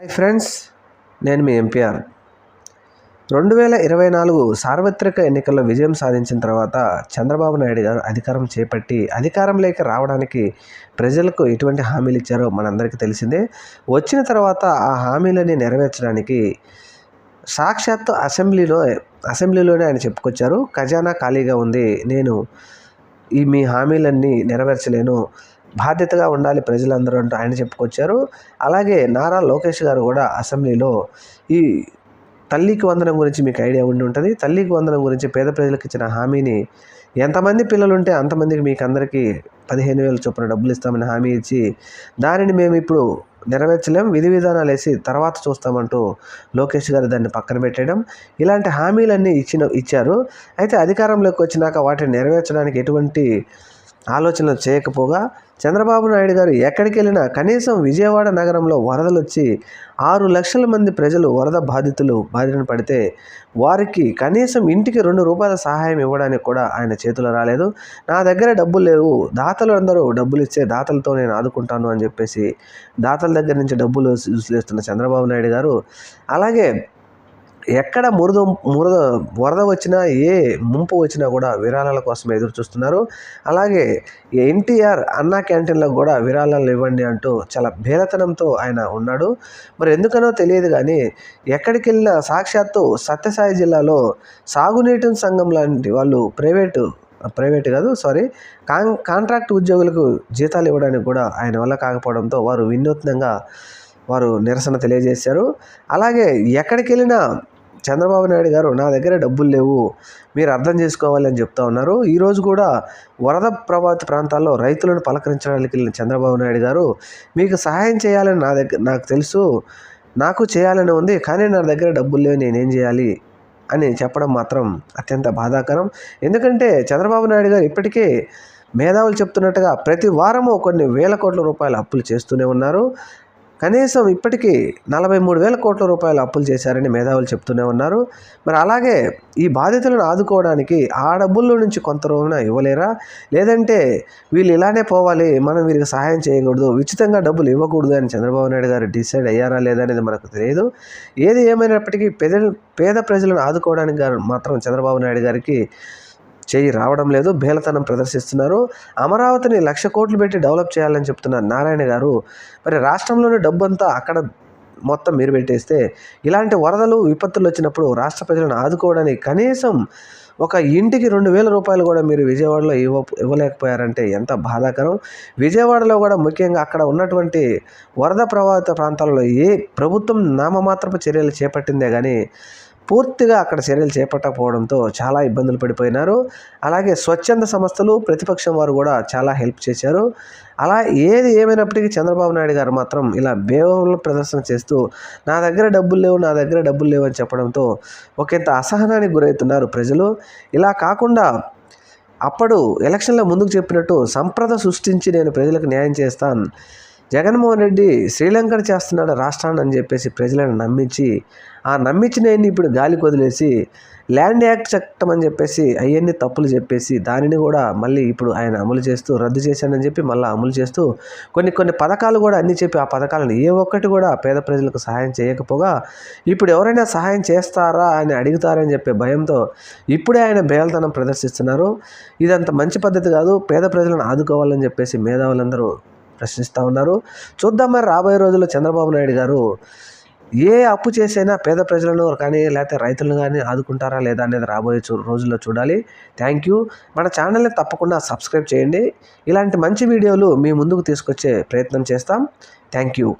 Hi friends నేను మీ MPR రెండు వేల ఇరవై నాలుగు సార్వత్రిక ఎన్నికల్లో విజయం సాధించిన తర్వాత చంద్రబాబు నాయుడు గారు అధికారం చేపట్టి అధికారంలోకి రావడానికి ప్రజలకు ఎటువంటి హామీలు ఇచ్చారో మనందరికీ తెలిసిందే. వచ్చిన తర్వాత ఆ హామీలని నెరవేర్చడానికి సాక్షాత్తు అసెంబ్లీలో అసెంబ్లీలోనే ఆయన చెప్పుకొచ్చారు. ఖజానా ఖాళీగా ఉంది. నేను ఈ మీ హామీలన్నీ నెరవేర్చలేను. బాధ్యతగా ఉండాలి ప్రజలందరూ అంటూ ఆయన చెప్పుకొచ్చారు. అలాగే నారా లోకేష్ గారు కూడా అసెంబ్లీలో ఈ తల్లికి వందనం గురించి మీకు ఐడియా ఉండి ఉంటుంది. తల్లికి వందనం గురించి పేద ప్రజలకు ఇచ్చిన హామీని ఎంతమంది పిల్లలు ఉంటే అంతమందికి మీకు అందరికీ పదిహేను వేల చొప్పున డబ్బులు ఇస్తామని హామీ ఇచ్చి దానిని మేము ఇప్పుడు నెరవేర్చలేం. విధి విధానాలు వేసి తర్వాత చూస్తామంటూ లోకేష్ గారు దాన్ని పక్కన పెట్టడం. ఇలాంటి హామీలన్నీ ఇచ్చిన ఇచ్చారు. అయితే అధికారంలోకి వచ్చినాక వాటిని నెరవేర్చడానికి ఎటువంటి ఆలోచనలు చేయకపోగా చంద్రబాబు నాయుడు గారు ఎక్కడికి వెళ్ళినా కనీసం విజయవాడ నగరంలో వరదలు వచ్చి ఆరు లక్షల మంది ప్రజలు వరద బాధితులు బారిన పడితే వారికి కనీసం ఇంటికి రెండు రూపాయల సహాయం ఇవ్వడానికి కూడా ఆయన చేతులు రాలేదు. నా దగ్గర డబ్బులు లేవు. దాతలు అందరూ డబ్బులు ఇచ్చే దాతలతో నేను ఆదుకుంటాను అని చెప్పేసి దాతల దగ్గర నుంచి డబ్బులు వసూలు చంద్రబాబు నాయుడు గారు అలాగే ఎక్కడ మురద మురద వరద వచ్చినా ఏ ముంపు వచ్చినా కూడా విరాళాల కోసం ఎదురు చూస్తున్నారు. అలాగే ఎన్టీఆర్ అన్నా క్యాంటీన్లకు కూడా విరాళాలు ఇవ్వండి అంటూ చాలా భేదతనంతో ఆయన ఉన్నాడు. మరి ఎందుకనో తెలియదు కానీ ఎక్కడికి వెళ్ళినా సాక్షాత్తు సత్యసాయి జిల్లాలో సాగునీటి సంఘం లాంటి వాళ్ళు ప్రైవేటు ప్రైవేట్ కాదు సారీ కాన్ కాంట్రాక్ట్ ఉద్యోగులకు జీతాలు ఇవ్వడానికి కూడా ఆయన వల్ల కాకపోవడంతో వారు వినూత్నంగా వారు నిరసన తెలియజేశారు. అలాగే ఎక్కడికి వెళ్ళినా చంద్రబాబు నాయుడు గారు నా దగ్గర డబ్బులు లేవు మీరు అర్థం చేసుకోవాలి అని చెప్తా ఉన్నారు. ఈరోజు కూడా వరద ప్రభావిత ప్రాంతాల్లో రైతులను పలకరించడానికి వెళ్ళిన చంద్రబాబు నాయుడు గారు మీకు సహాయం చేయాలని నా దగ్గర నాకు తెలుసు నాకు చేయాలని ఉంది కానీ నా దగ్గర డబ్బులు లేవు నేనేం చేయాలి అని చెప్పడం మాత్రం అత్యంత బాధాకరం. ఎందుకంటే చంద్రబాబు నాయుడు గారు ఇప్పటికే మేధావులు చెప్తున్నట్టుగా ప్రతి వారము కొన్ని వేల కోట్ల రూపాయల అప్పులు చేస్తూనే ఉన్నారు. కనీసం ఇప్పటికీ నలభై మూడు వేల కోట్ల రూపాయలు అప్పులు చేశారని మేధావులు చెప్తూనే ఉన్నారు. మరి అలాగే ఈ బాధితులను ఆదుకోవడానికి ఆ డబ్బుల్లో నుంచి కొంత రోజున ఇవ్వలేరా? లేదంటే వీళ్ళు ఇలానే పోవాలి మనం వీరికి సహాయం చేయకూడదు ఉచితంగా డబ్బులు ఇవ్వకూడదు అని చంద్రబాబు నాయుడు గారు డిసైడ్ అయ్యారా లేదా అనేది మనకు తెలియదు. ఏది ఏమైనప్పటికీ పేద పేద ప్రజలను ఆదుకోవడానికి మాత్రం చంద్రబాబు నాయుడు గారికి చేయి రావడం లేదు బేలతనం ప్రదర్శిస్తున్నారు. అమరావతిని లక్ష కోట్లు పెట్టి డెవలప్ చేయాలని చెప్తున్నారు నారాయణ గారు మరి రాష్ట్రంలోని డబ్బు అంతా అక్కడ మొత్తం మీరు పెట్టేస్తే ఇలాంటి వరదలు విపత్తులు వచ్చినప్పుడు రాష్ట్ర ప్రజలను ఆదుకోవడానికి కనీసం ఒక ఇంటికి రెండు వేల రూపాయలు కూడా మీరు విజయవాడలో ఇవ్వ ఇవ్వలేకపోయారంటే ఎంత బాధాకరం. విజయవాడలో కూడా ముఖ్యంగా అక్కడ ఉన్నటువంటి వరద ప్రభావిత ప్రాంతాలలో ఏ ప్రభుత్వం నామమాత్రపు చర్యలు చేపట్టిందే కానీ పూర్తిగా అక్కడ చర్యలు చేపట్టకపోవడంతో చాలా ఇబ్బందులు పడిపోయినారు. అలాగే స్వచ్ఛంద సంస్థలు ప్రతిపక్షం వారు కూడా చాలా హెల్ప్ చేశారు. అలా ఏది ఏమైనప్పటికీ చంద్రబాబు నాయుడు గారు మాత్రం ఇలా బేవల ప్రదర్శన చేస్తూ నా దగ్గర డబ్బులు లేవు నా దగ్గర డబ్బులు లేవు అని చెప్పడంతో ఒకంత అసహనానికి గురవుతున్నారు ప్రజలు. ఇలా కాకుండా అప్పుడు ఎలక్షన్ల ముందుకు చెప్పినట్టు సంప్రద సృష్టించి నేను ప్రజలకు న్యాయం చేస్తాను జగన్మోహన్ రెడ్డి శ్రీలంకను చేస్తున్నాడు రాష్ట్రాన్ని అని చెప్పేసి ప్రజలను నమ్మించి ఆ నమ్మించిన ఇప్పుడు గాలికి వదిలేసి ల్యాండ్ యాక్ట్ చట్టం అని చెప్పేసి అవన్నీ తప్పులు చెప్పేసి దానిని కూడా మళ్ళీ ఇప్పుడు ఆయన అమలు చేస్తూ రద్దు చేశానని చెప్పి మళ్ళీ అమలు చేస్తూ కొన్ని కొన్ని పథకాలు కూడా అన్ని చెప్పి ఆ పథకాలను ఏ ఒక్కటి కూడా పేద ప్రజలకు సహాయం చేయకపోగా ఇప్పుడు ఎవరైనా సహాయం చేస్తారా అని అడుగుతారని చెప్పే భయంతో ఇప్పుడే ఆయన బేలతనం ప్రదర్శిస్తున్నారు. ఇదంత మంచి పద్ధతి కాదు పేద ప్రజలను ఆదుకోవాలని చెప్పేసి మేధావులందరూ ప్రశ్నిస్తూ ఉన్నారు. చూద్దాం మరి రాబోయే రోజుల్లో చంద్రబాబు నాయుడు గారు ఏ అప్పు చేసైనా పేద ప్రజలను కానీ లేకపోతే రైతులను కానీ ఆదుకుంటారా లేదా అనేది రాబోయే చూ రోజుల్లో చూడాలి. Thank you. మన ఛానల్ని తప్పకుండా సబ్స్క్రైబ్ చేయండి. ఇలాంటి మంచి వీడియోలు మీ ముందుకు తీసుకొచ్చే ప్రయత్నం చేస్తాం. Thank you.